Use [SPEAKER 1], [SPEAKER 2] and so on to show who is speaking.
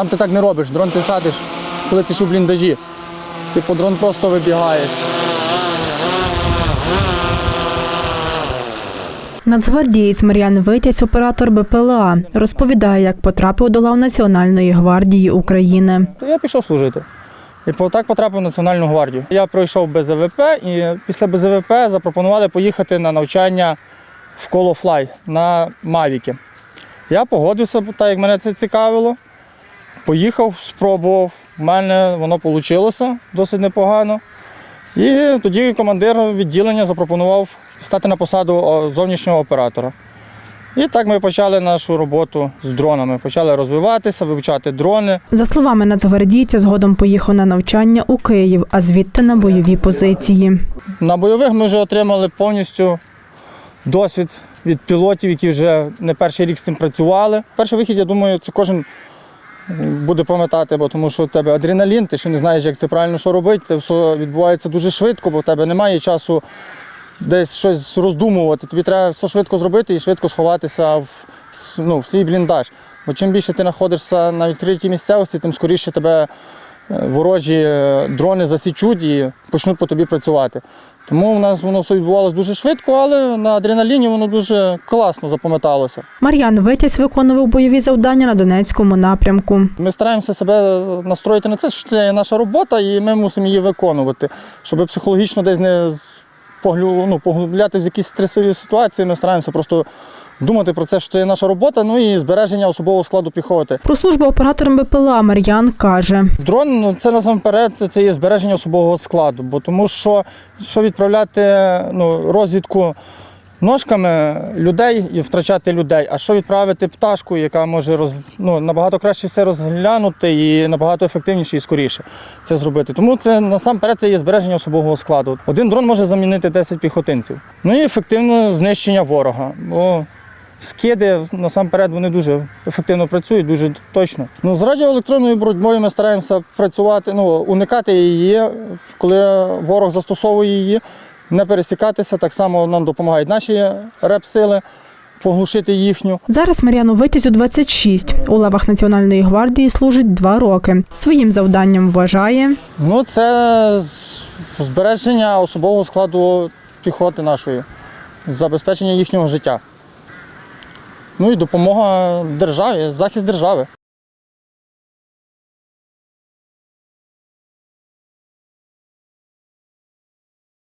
[SPEAKER 1] Там ти так не робиш, дрон ти садиш, коли ти ж у бліндажі. Типу дрон просто вибігає.
[SPEAKER 2] Нацгвардієць Мар'ян Витязь, оператор БПЛА, розповідає, як потрапив до лав Національної гвардії України.
[SPEAKER 1] Я пішов служити. І так потрапив в Національну гвардію. Я пройшов БЗВП і після БЗВП запропонували поїхати на навчання в Колофлай на Мавіки. Я погодився, так як мене це цікавило. Поїхав, спробував. У мене воно вийшло досить непогано. І тоді командир відділення запропонував стати на посаду зовнішнього оператора. І так ми почали нашу роботу з дронами. Почали розвиватися, вивчати дрони.
[SPEAKER 2] За словами нацгвардійця, згодом поїхав на навчання у Київ, а звідти на бойові позиції.
[SPEAKER 1] На бойових ми вже отримали повністю досвід від пілотів, які вже не перший рік з цим працювали. Перший вихід, я думаю, це кожен буде пам'ятати, бо тому що в тебе адреналін, ти ще не знаєш, як це правильно що робити. Це все відбувається дуже швидко, бо в тебе немає часу десь щось роздумувати. Тобі треба все швидко зробити і швидко сховатися в, ну, в свій бліндаж. Бо чим більше ти знаходишся на відкритій місцевості, тим скоріше тебе ворожі е, дрони засічуть і почнуть по тобі працювати. Тому в нас воно все відбувалося дуже швидко, але на адреналіні воно дуже класно запам'яталося.
[SPEAKER 2] Мар'ян Витязь виконував бойові завдання на Донецькому напрямку.
[SPEAKER 1] Ми стараємося себе настроїти на це, що це наша робота, і ми мусимо її виконувати, щоб психологічно десь не поглю, ну, поглублятися в якісь стресові ситуації. Ми стараємося просто думати про це, що це є наша робота, ну і збереження особового складу піхоти.
[SPEAKER 2] Про службу оператором БПЛА Мар'ян каже.
[SPEAKER 1] Дрон ну, це насамперед це є збереження особового складу, бо тому що, що відправляти ну, розвідку ножками людей і втрачати людей, а що відправити пташку, яка може роз, ну, набагато краще все розглянути і набагато ефективніше і скоріше це зробити. Тому це насамперед це є збереження особового складу. Один дрон може замінити 10 піхотинців. Ну і ефективне знищення ворога. Бо Скиди насамперед вони дуже ефективно працюють, дуже точно. Ну, з радіоелектронною боротьбою ми стараємося працювати, ну, уникати її, коли ворог застосовує її, не пересікатися. Так само нам допомагають наші реп-сили поглушити їхню.
[SPEAKER 2] Зараз Мар'яну Витязю 26. У лавах Національної гвардії служить два роки. Своїм завданням вважає
[SPEAKER 1] Ну, це збереження особового складу піхоти нашої, забезпечення їхнього життя. Ну і допомога державі, захист держави.